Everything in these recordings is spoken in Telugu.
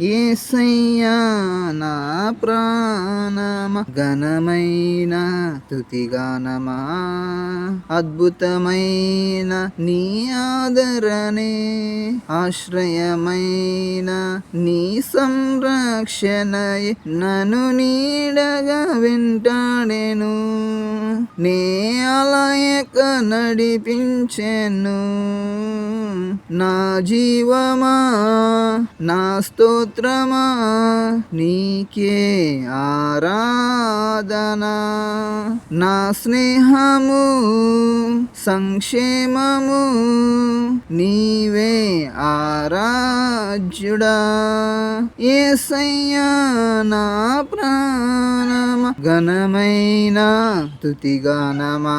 ఏసయ్యా నా ప్రాణమ? ఘనమైన తుతిగానమా? అద్భుతమైన నీ ఆదరణే ఆశ్రయమైన నీ సంరక్షణయే. నను నీడగా వింటాడెను నే అలయక నడిపించెను. నా జీవమా? నా స్తోత్రమా నీకే ఆరాధనా? నా స్నేహము సంక్షేమము నీవే ఏ ఏసయ్యా నా ప్రాణమ? ఘనమైన తుతిగానమా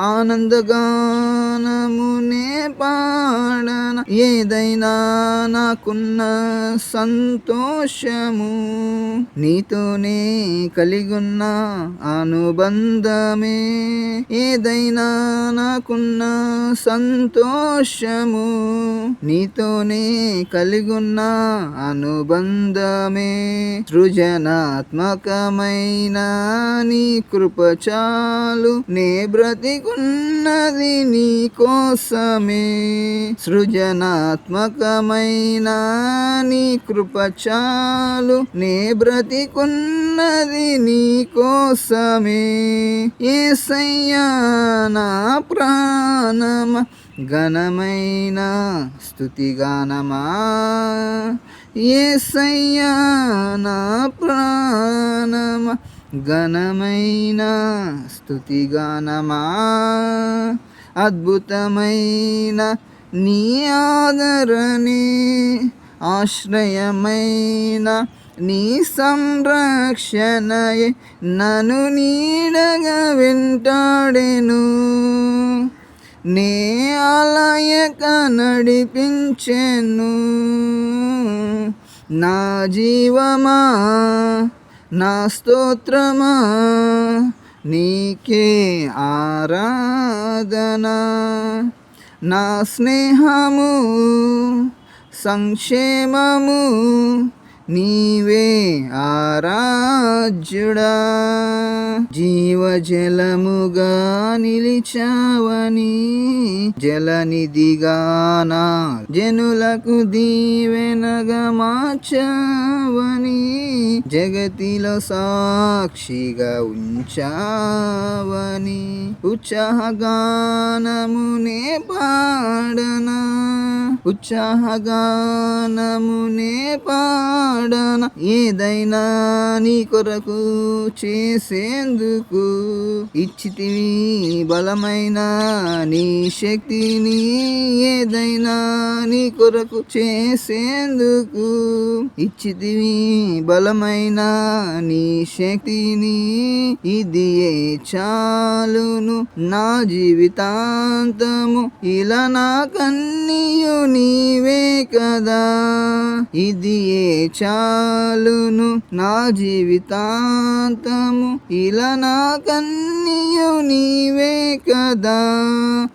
ఆనందగానమునే పాడన. ఏదైనా నాకున్న సంతోషము నీతోనే కలిగున్న అనుబంధమే. ఏదైనా నాకున్న సంతోషము నీతోనే కలిగున్న అనుబంధమే. సృజనాత్మకమైన నీ కృపచాలు నే నే బ్రతికున్నది నీ కోసమే. సృజనాత్మకమైన నీ కృపచాలు నే బ్రతికున్నది నీ కోసమే. ఏసయ్యా నా ప్రాణమ ఘనమైన స్థుతిగానమా? ఏసయ్యా నా ప్రాణమ ఘనమైన స్థుతిగానమా అద్భుతమైన నీ ఆదరణే ఆశ్రయమైన నీ సంరక్షణయే నన్ను నీడగా వెంటాడెను. నే ఆలయక నడిపించెను. నా జీవమా నా స్తోత్రమా? నీకే ఆరాధనా? నా స్నేహము సంక్షేమము నీవే ఆరాజ్యుడా జీవజలముగా నిలిచావని జలనిధిగానా. జనులకు దీవెనగా మార్చావని జగతిలో సాక్షిగా ఉంచావని ఉత్సాహగానమునే పాడనా. ఉత్సాహగానమునే పాడన ఏదైనా నీ కొరకు చేసేందుకు ఇచ్చితివి బలమైన నీ శక్తిని ఏదైనా నీ కొరకు చేసేందుకు ఇచ్చితివి బలమైన నీ శక్తిని ఇది ఏ చాలును నా జీవితాంతము ఇలా నా కన్నీయు నీవే కదా. ఇది ఏ చాలును నా జీవితాంతము. ఇలా నా కన్నీయు నీవే కదా.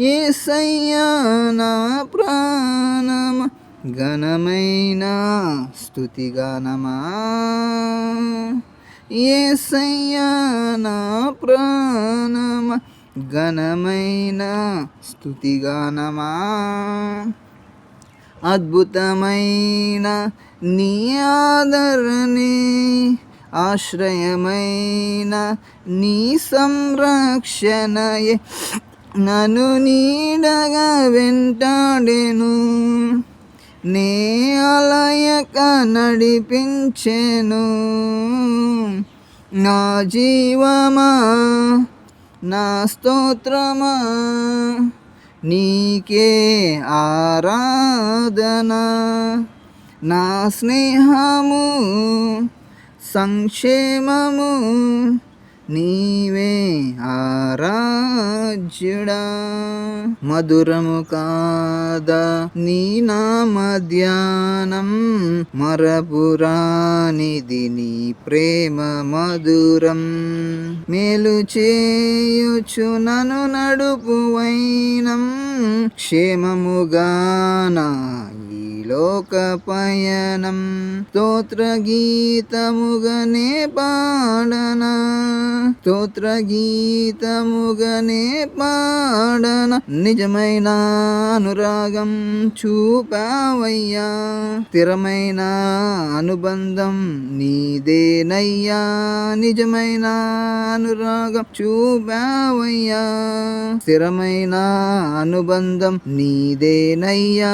ఏసయ్యా నా ప్రాణమ. ఘనమైన స్థుతిగానమా. ఏసయ్యా నా ప్రాణమ. ఘనమైన స్థుతిగానమా. అద్భుతమైన నీ ఆదరణే ఆశ్రయమైన నీ సంరక్షణయే. నన్ను నీడగా వెంటాడెను నే అలయక నడిపించెను. నా జీవమా నా స్తోత్రమా నీకే ఆరాధన నా స్నేహము సంక్షేమము నీవే ఆరాజ్యుడా. మధురము కాదా నీ నామ ధ్యానం మరపురానిది నీ ప్రేమ మధురం. మేలు చేయుచు నను నడుపు వైనం. క్షేమముగానా ఈ లోక పయనం స్తోత్ర గీతముగనే పాడన. స్తోత్ర గీతముగనే పాడన. నిజమైన అనురాగం చూపావయ్యా. స్థిరమైన అనుబంధం నీదేనయ్యా. నిజమైన అనురాగం చూపావయ్యా. స్థిరమైన అనుబంధం నీదేనయ్యా.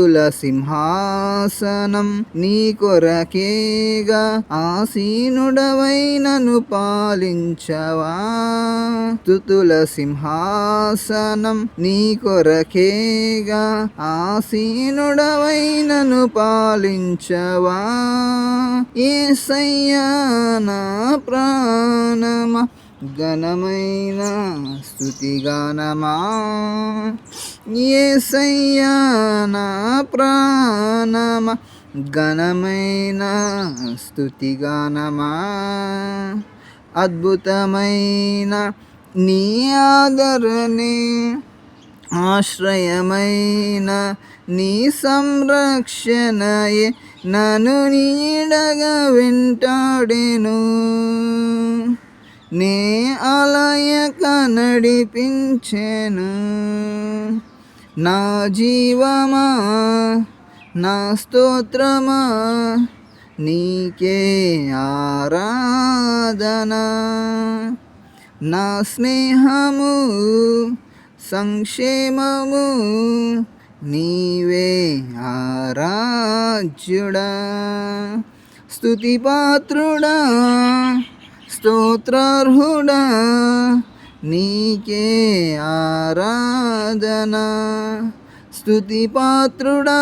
స్థుతుల సింహాసనం నీ కొరకేగా ఆసీనుడవైనను పాలించవా? తుతుల సింహాసనం నీ కొరకేగా ఆసీనుడవైనను పాలించవా? ఏసయ్యా నా ప్రాణమా? ఘనమైన స్థుతిగానమా? ఏసయ్యా నా ప్రాణమా? ఘనమైన స్థుతిగానమా? అద్భుతమైన నీ ఆదరణే ఆశ్రయమైన నీ సంరక్షణయే నన్ను నీడగా వింటాడేను. నే అలయక నడిపించెను నా జీవమా నా స్తోత్రమా నీకే ఆరాధన. నా స్నేహము సంక్షేమము నీవే ఆరాజ్యుడా స్తుతిపాత్రుడా స్తోత్రార్హుడా నీకే ఆరాధన. స్తుతిపాత్రుడా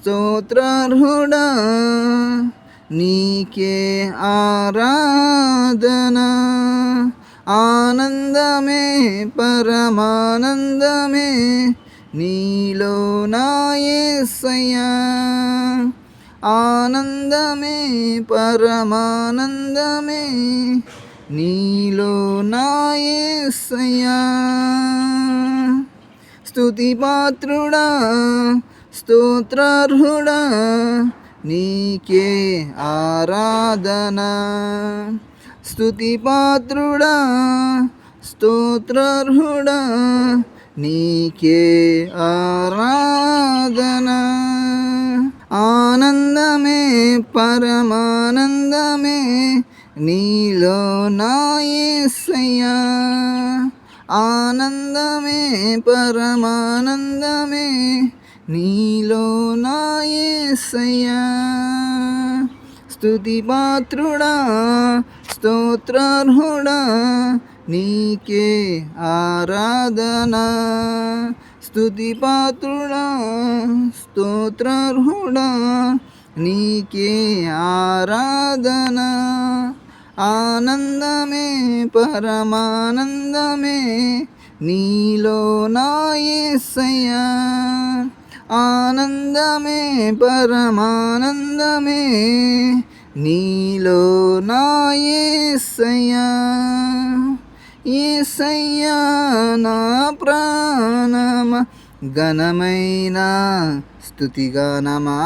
స్తోత్రార్హుడా నీకే ఆరాధన. ఆనందమే పరమానందమే నీలో నాయసయ్యా ఆనందమే పరమానందమే నీలో నాయసయ్యా స్తుతిపాత్రుడా స్తోత్రార్హుడా నీకే ఆరాధన. స్తుతిపాత్రుడా స్తోత్రార్హుడా నీకే ఆరాధనా. ఆనందమే పరమానందమే నీలో నాయసయ్యా ఆనందమే పరమానందమే నీలో నాయసయ్యా స్థుతి పాత్రుడా స్తోత్రార్హుడా నీకే ఆరాధనా. స్తుతిపాత్రుడా స్తోత్రార్హుడా నీకే ఆరాధన ఆనందమే పరమానందమే నీలో నాయసయ్యా ఆనందమే పరమానందమే నీలో నాయసయ్యా ఏసయ్యా నా ప్రాణమ ఘనమైన స్థుతిగానమా?